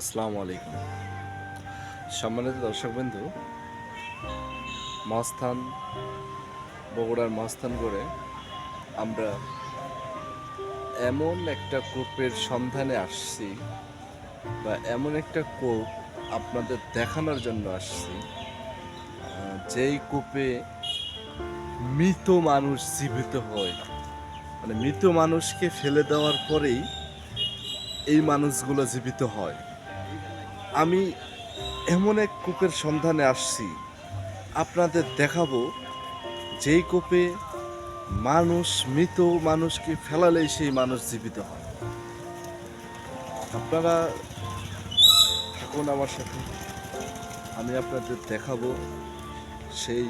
আসসালামু আলাইকুম। সম্মানিত দর্শকবৃন্দু, মহাস্থান, বগুড়ার মহাস্থান করে আমরা এমন একটা কূপের সন্ধানে আসছি বা এমন একটা কূপ আপনাদের দেখানোর জন্য আসছি যেই কূপে মৃত মানুষ জীবিত হয়। মানে মৃত মানুষকে ফেলে দেওয়ার পরেই এই মানুষগুলো জীবিত হয়। আমি এমন এক কূপের সন্ধানে আসছি। আপনাদের দেখাবো যেই কূপে মানুষ, মৃত মানুষকে ফেলালেই সেই মানুষ জীবিত হয়। আপনারা থাকুন আমার সাথে। আমি আপনাদের দেখাবো সেই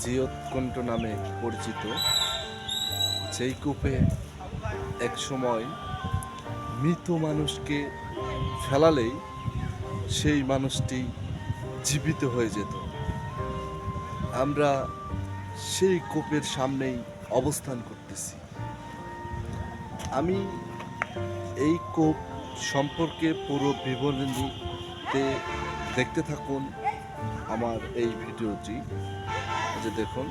জিয়ৎকণ্ঠ নামে পরিচিত, যেই কূপে এক সময় মৃত মানুষকে ফেলালেই সেই মানুষটি জীবিত হয়ে যেত। আমরা সেই কোপের সামনেই অবস্থান করতেছি। আমি এই কোপ সম্পর্কে পুরো বিবরণীতে দেখতে থাকুন আমার এই ভিডিওটি। যে দেখুন।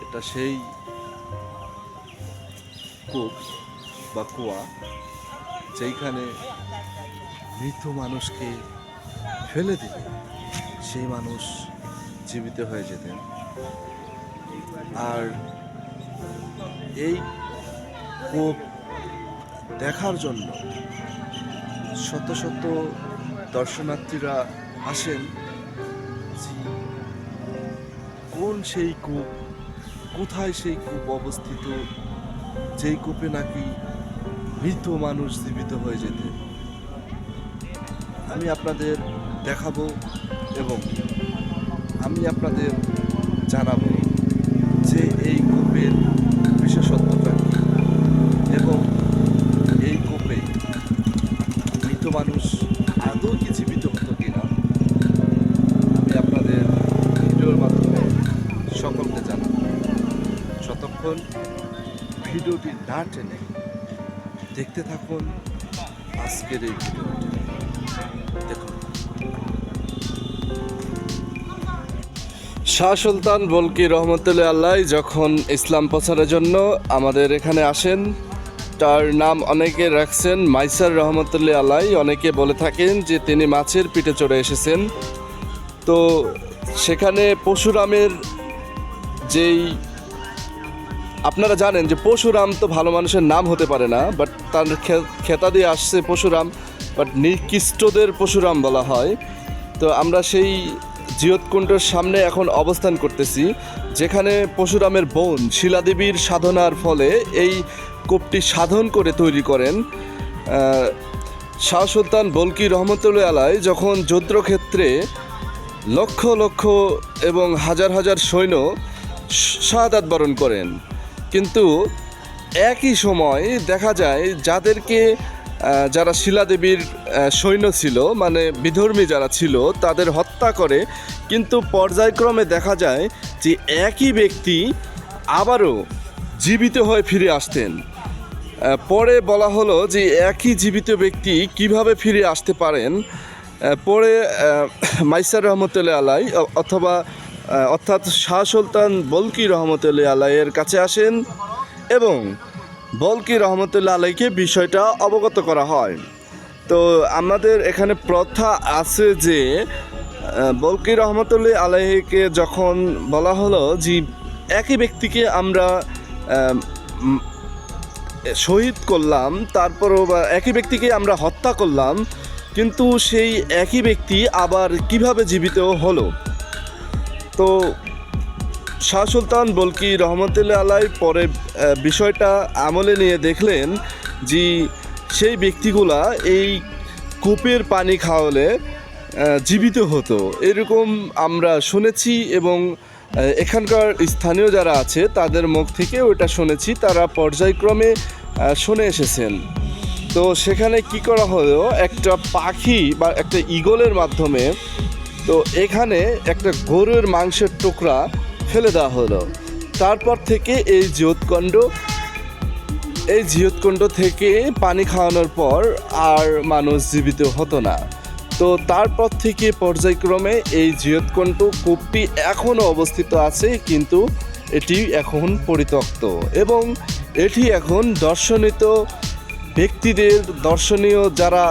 এটা সেই কূপ। বা কুয়া যেইখানে মৃত মানুষকে ফেলে দিলে, সেই মানুষ জীবিত হয়ে যেতেন। আর এই কূপ দেখার জন্য শত শত দর্শনার্থীরা আসেন কোন সেই কূপ, কোথায় সেই কূপ অবস্থিত, যেই কূপে নাকি মৃত মানুষ জীবিত হয়ে যেতে। আমি আপনাদের দেখাবো এবং আমি আপনাদের জানাব যে এই কূপের বিশেষত্বটা এবং এই কূপে মৃত মানুষ আদৌ কি জীবিত হতো কিনা, আমি আপনাদের ভিডিওর মাধ্যমে সকলকে জানাব। যতক্ষণ ভিডিওটি না টেনে দেখতে থাকুন। আজকের এই দেখুন। শাহ সুলতান বলকি রহমতুল্লাহ আল্লাহ যখন ইসলাম প্রচারের জন্য আমাদের এখানে আসেন, তার নাম অনেকে রাখছেন মাইসার রহমতুল্লাহ আল্লাহ। অনেকে বলে থাকেন যে তিনি মাছের পিঠে চড়ে এসেছেন। তো সেখানে পশুরামের যেই আপনারা জানেন যে পশুরাম তো ভালো মানুষের নাম হতে পারে না বাট তার খেতা দিয়ে আসছে পশুরাম বাট নিকৃষ্টদের পশুরাম বলা হয়। তো আমরা সেই জিয়ৎকুণ্ডের সামনে এখন অবস্থান করতেছি, যেখানে পশুরামের বোন শিলাদেবীর সাধনার ফলে এই কূপটি সাধন করে তৈরি করেন শাহ সুলতান বলকি রহমতুল্লাহ আলাই যখন যুদ্ধক্ষেত্রে লক্ষ লক্ষ এবং হাজার হাজার সৈন্য শাহাদাত বরণ করেন। কিন্তু একই সময় দেখা যায় যাদেরকে যারা শিলাদেবীর সৈন্য ছিল মানে বিধর্মী যারা ছিল, তাদের হত্যা করে। কিন্তু পর্যায়ক্রমে দেখা যায় যে একই ব্যক্তি আবারও জীবিত হয়ে ফিরে আসতেন। পরে বলা হলো যে একই জীবিত ব্যক্তি কীভাবে ফিরে আসতে পারেন? পরে মাইসার রহমতুল্লাহ আলাই অথবা অর্থাৎ শাহ সুলতান বলকি রহমতুল্লাহ আলাইয়ের কাছে আসেন এবং বলকি রহমতুল্লাহ আলাইকে বিষয়টা অবগত করা হয়। তো আমাদের এখানে প্রথা আছে যে বলকি রহমতুল্লাহ আলাইকে যখন বলা হলো যে একই ব্যক্তিকে আমরা শহীদ করলাম, তারপরও একই ব্যক্তিকে আমরা হত্যা করলাম, কিন্তু সেই একই ব্যক্তি আবার কীভাবে জীবিত হলো? তো শাহ সুলতান বলকি রহমতুল্লাহ আলাই পরে বিষয়টা আমলে নিয়ে দেখলেন যে সেই ব্যক্তিগুলা এই কূপের পানি খাওয়ালে জীবিত হতো। এরকম আমরা শুনেছি এবং এখানকার স্থানীয় যারা আছে তাদের মুখ থেকে ওটা শুনেছি, তারা পর্যায়ক্রমে শুনে এসেছেন। তো সেখানে কি করা হলো, একটা পাখি বা একটা ইগলের মাধ্যমে তো এখানে একটা গরুর মাংসের টুকরা ফেলে দেওয়া হলো। তারপর থেকে এই জ্যোৎকণ্ড এই জিয়তকুণ্ড থেকে পানি খাওয়ানোর পর আর মানুষ জীবিত হতো না। তো তারপর থেকে পর্যায়ক্রমে এই জিয়তকুণ্ড কূপটি এখনও অবস্থিত আছে, কিন্তু এটি এখন পরিত্যক্ত এবং এটি এখন দর্শনিত ব্যক্তিদের, দর্শনীয় যারা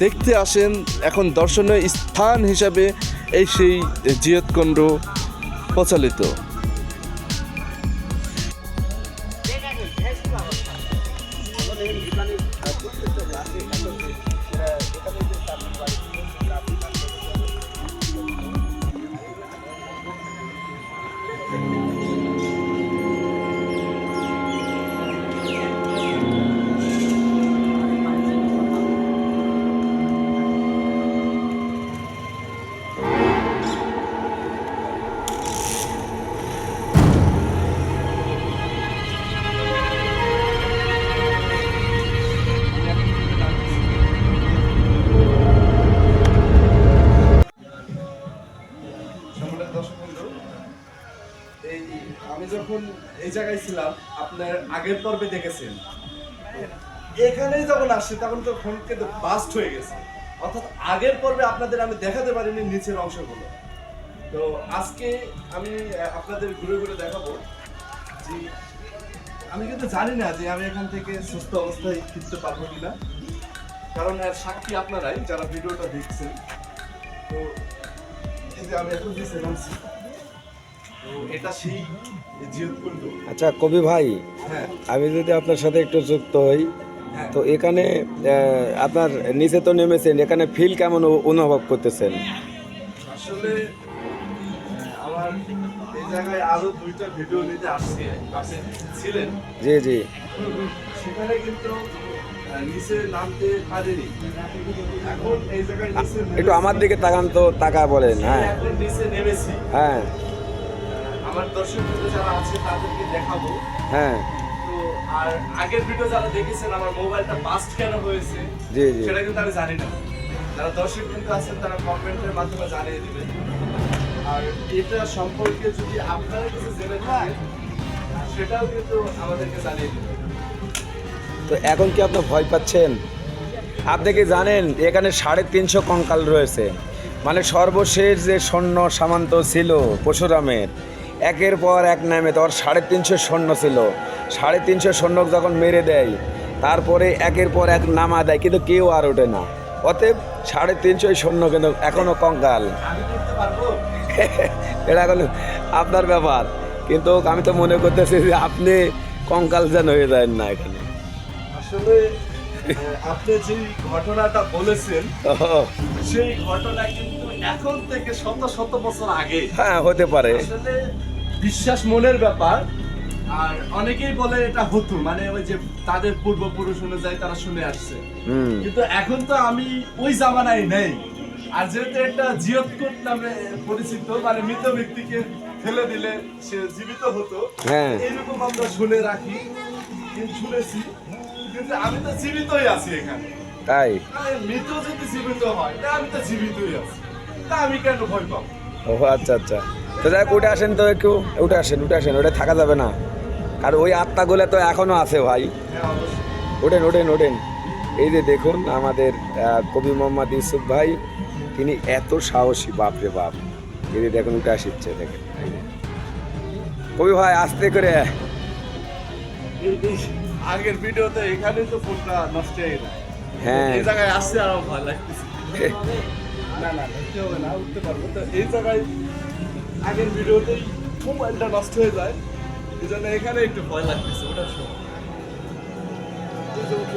দেখতে আসেন এখন দর্শনীয় স্থান হিসাবে এই সেই জিয়তকুণ্ড প্রচলিত। যখন এই জায়গায় ছিলাম, আপনার আগের পর্বে দেখেছেন। এখানেই যখন আসছে, তখন তো ফোন কিন্তু বাস্ট হয়ে গেছে। অর্থাৎ আগের পর্বে আপনাদের আমি দেখাতে পারিনি নিচের অংশগুলো। তো আজকে আমি আপনাদের ঘুরে ঘুরে দেখাবো যে আমি কিন্তু জানি না যে আমি এখান থেকে সুস্থ অবস্থায় ফিরতে পারব কিনা। কারণ এর সাক্ষী আপনারাই যারা ভিডিওটা দেখছেন। তো এই যে আমি এখন নিচে নামছি। এটা সেই আচ্ছা কবি ভাই হ্যাঁ। আমি যদি আপনার সাথে একটু যুক্ত হই হ্যাঁ। তো এখানে আপনার নিচে তো নেমেছেন এখানে ফিল কেমন অনুভব করতেছেন? আসলে আমার এই জায়গায় আরও দুইটা ভিডিও নিতে আসছে ছিলেন। জি জি। সেখানে কিন্তু নিচে নামতে পারিনি। এখন এই জায়গায় একটু আমার দিকে তাকান তো তাকা বলেন হ্যাঁ। হ্যাঁ। আমার দর্শক যারা আছে তাদেরকে দেখাবো। হ্যাঁ। তো আর আগের ভিডিও যারা দেখেছেন আমার মোবাইলটা বাস্ট কেন হয়েছে জি জি। সেটা কিন্তু আমি জানি না। যারা দর্শক কিন্তু আছেন তারা কমেন্টের মাধ্যমে জানিয়ে দিবেন। আর এটা সম্পর্কে যদি আপনারা কিছু জেনে থাকেন সেটাও কিন্তু আমাদেরকে জানিয়ে দিবেন। তো এখন কি আপনি ভয় পাচ্ছেন? আপনি কি জানেন এখানে সাড়ে তিনশো কঙ্কাল রয়েছে। মানে সর্বশেষ যে সৈন্য সামান্ত ছিল পরশুরামের একের পর এক নামে তোর সাড়ে তিনশো সৈন্য ছিল। সাড়ে তিনশো সৈন্য যখন মেরে দেয় তারপরে একের পর এক নামা দেয় কিন্তু কেউ আর ওঠে না। অতএব সাড়ে তিনশো সৈন্য কিন্তু এখনও কঙ্কাল। এটা এখন আপনার ব্যাপার। কিন্তু আমি তো মনে করতেছি যে আপনি কঙ্কাল যেন হয়ে যায় না এখানে। আসলে আপনি যে ঘটনাটা বলেছেন সেই ঘটনা কিন্তু এখন থেকে শত শত বছর আগে। হ্যাঁ হতে পারে। আসলে বিশ্বাস মনের ব্যাপার। আর অনেকেই বলে এটা হতো মানে ওই যে তাদের পূর্বপুরুষ অনুযায়ী তারা শুনে আসছে। কিন্তু এখন তো আমি ওই জামানায় নেই। আর যেহেতু একটা জিয়তকুট নামে পরিচিত মানে মৃত ব্যক্তিকে ফেলে দিলে সে জীবিত হতো হ্যাঁ। এইরকম আমরা শুনে রাখি শুনেছি। কিন্তু আমি তো জীবিতই আছি এখানে। তাই? মৃত যদি জীবিত হয় আমি তো জীবিতই আছি। তা আমি কেন ভয় পাবো? ও আচ্ছা আচ্ছা। তো যাই উঠে আসেন তো একটু। উঠে আসেন উঠে আসেন ওটা থাকা যাবে না। আর ওই আত্মাগুলো তো এখনও আছে ভাই। হ্যাঁ ওঠেন ওঠেন ওঠেন। এই যে দেখুন আমাদের কবি মোহাম্মদ ইউসুফ ভাই তিনি এত সাহসী বাপরে বাপ। এই যে দেখুন উঠে আসিচ্ছে দেখেন। কবি ভাই আস্তে করে। আগের ভিডিওতে এখানে তো ফোনটা নষ্ট হয়ে হ্যাঁ। এই জায়গায় আসছে আর ভয় লাগতেছে। না না উঠতে হবে না উঠতে পারব। তো এই জায়গায় আগের ভিডিওতেই মোবাইলটা নষ্ট হয়ে যায় এই জন্য এখানে একটু ভয় লাগতেছে ওটার সময়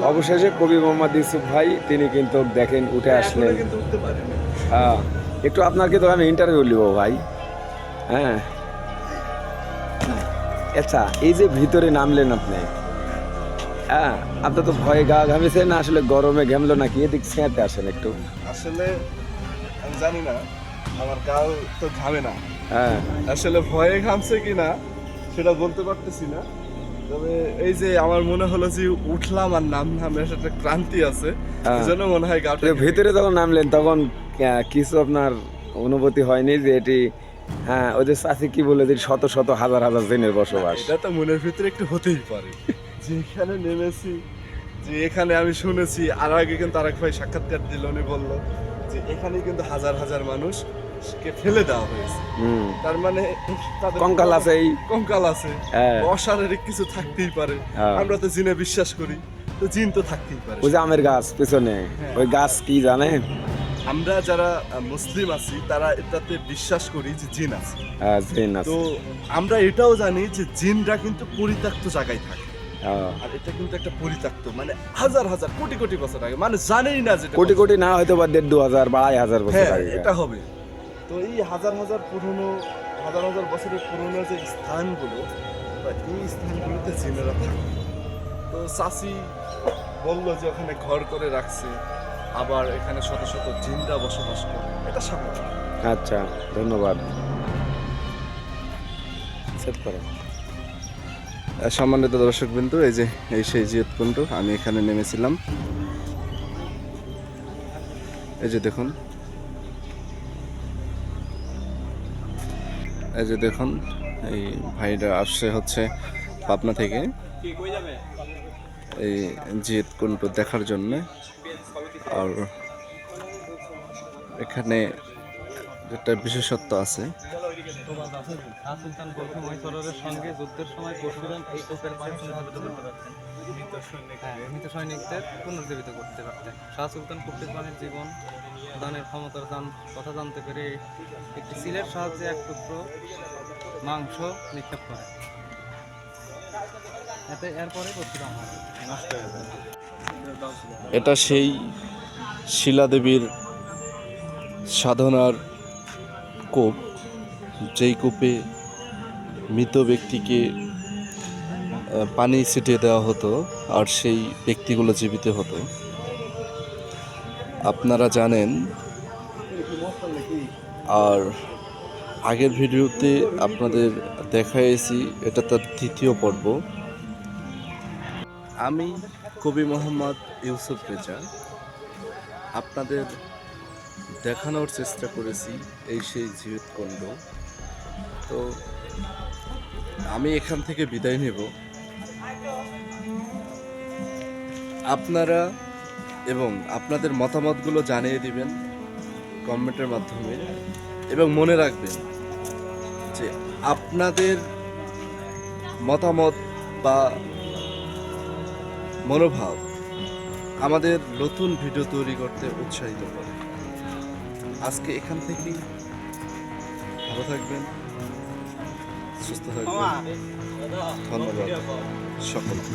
অবশেষে কবি মোহাম্মদ ইউসুফ ভাই তিনি কিন্তু দেখেন উঠে আসলেন। কিন্তু উঠতে পারে হ্যাঁ একটু আপনাকে তো আমি ইন্টারভিউ নিব ভাই। হ্যাঁ। আচ্ছা এই যে ভিতরে নামলেন আপনি হ্যাঁ আপনার তো ভয়ে গা ঘামেছে না আসলে গরমে ঘেমলো নাকি? এদিক ছেঁতে আসেন একটু। আসলে আমি জানি না আমার গাও তো ঘামে না। হ্যাঁ। আসলে ভয়ে ঘামছে কিনা সেটা বলতে পারতেছি না। তবে এই যে আমার মনে হলো যে উঠলাম আর নামলাম এর একটা ক্রান্তি আছে। হ্যাঁ। এই জন্য মনে হয় গাটা ভিতরে যখন নামলেন তখন কিছু আপনার অনুভূতি হয়নি যে এটি হ্যাঁ ওই যে চাষি কি বলে যে শত শত হাজার হাজার দিনের বসবাস। এটা তো মনের ভিতরে একটু হতেই পারে। যে এখানে নেমেছি যে এখানে আমি শুনেছি আর আগে কিন্তু আরেক ভাই সাক্ষাৎকার দিল উনি বলল যে এখানে কিন্তু হাজার হাজার মানুষকে ফেলে দেওয়া হয়েছে। তার মানে কঙ্কাল আছে এই কঙ্কাল আছে। হ্যাঁ। অশারীরিক কিছু থাকতেই পারে। হ্যাঁ। আমরা তো জিনে বিশ্বাস করি তো জিন তো থাকতেই পারে। ওই যে আমের গাছ পেছনে ওই গাছ কি জানেন? আমরা যারা মুসলিম আছি তারা এটাতে বিশ্বাস করি যে জিন আছে। হ্যাঁ জিন আছে। তো আমরা এটাও জানি যে জিনরা কিন্তু পরিত্যক্ত জায়গায় থাকে। হ্যাঁ। আর এটা কিন্তু একটা পরিত্যক্ত মানে হাজার হাজার কোটি কোটি বছর আগে মানুষ জানেই না যেটা কোটি কোটি না হয়তো বা দেড় দু হাজার বা আড়াই হাজার বছর হ্যাঁ আগে এটা হবে। তো এই হাজার হাজার পুরনো হাজার হাজার বছরের পুরনো যে স্থানগুলো বা এই স্থানগুলোতে জিনেরা থাকে। তো চাষি বলল যে ওখানে ঘর করে রাখছে আবার এখানে শত শত জিনরা বসবাস করে। এটা স্বাভাবিক আচ্ছা ধন্যবাদ। সেট করো। সম্মানিত দর্শক বিন্দু এই যে, এই সেই জিয়ত কুণ্ড, আমি এখানে নেমেছিলাম। এই যে দেখুন। এই যে দেখুন, এই ভাইরা আসছে হচ্ছে পাবনা থেকে। এই জিয়ত কুণ্ড দেখার জন্য। আর এখানে একটা বিশেষত্ব আছে শাহ সুলতান গোলফে মহিষরের সঙ্গে যুদ্ধের সময় পরশুরাম এই কোপের পানি করতে পারতেন। হ্যাঁ মৃত সৈনিকদের পুনর্জীবিত করতে পারতেন। শাহ সুলতান কুপ্রিত পানির জীবন দানের ক্ষমতার জান- কথা জানতে পেরে একটি সিলের সাহায্যে এক টুকরো মাংস নিক্ষেপ করে। এতে এরপরে পরশুরাম এটা সেই শিলাদেবীর সাধনার কূপ। যেই কূপে মৃত ব্যক্তিকে পানি ছিটিয়ে দেওয়া হতো আর সেই ব্যক্তিগুলো জীবিত হতো। আপনারা জানেন, আর আগের ভিডিওতে আপনাদের দেখাইছি, এটা তার তৃতীয় পর্ব। আমি কবি মোহাম্মদ ইউসুফ রেজা। আপনাদের দেখানোর চেষ্টা করেছি এই সেই জীবিতকুণ্ড তো আমি এখান থেকে বিদায় নেব। আপনারা এবং আপনাদের মতামতগুলো জানিয়ে দিবেন কমেন্টের মাধ্যমে এবং মনে রাখবেন যে আপনাদের মতামত বা মনোভাব আমাদের নতুন ভিডিও তৈরি করতে উৎসাহিত করে। আজকে এখান থেকেই ভালো থাকবেন। সুস্থ থাকবেন। ধন্যবাদ। সকলকে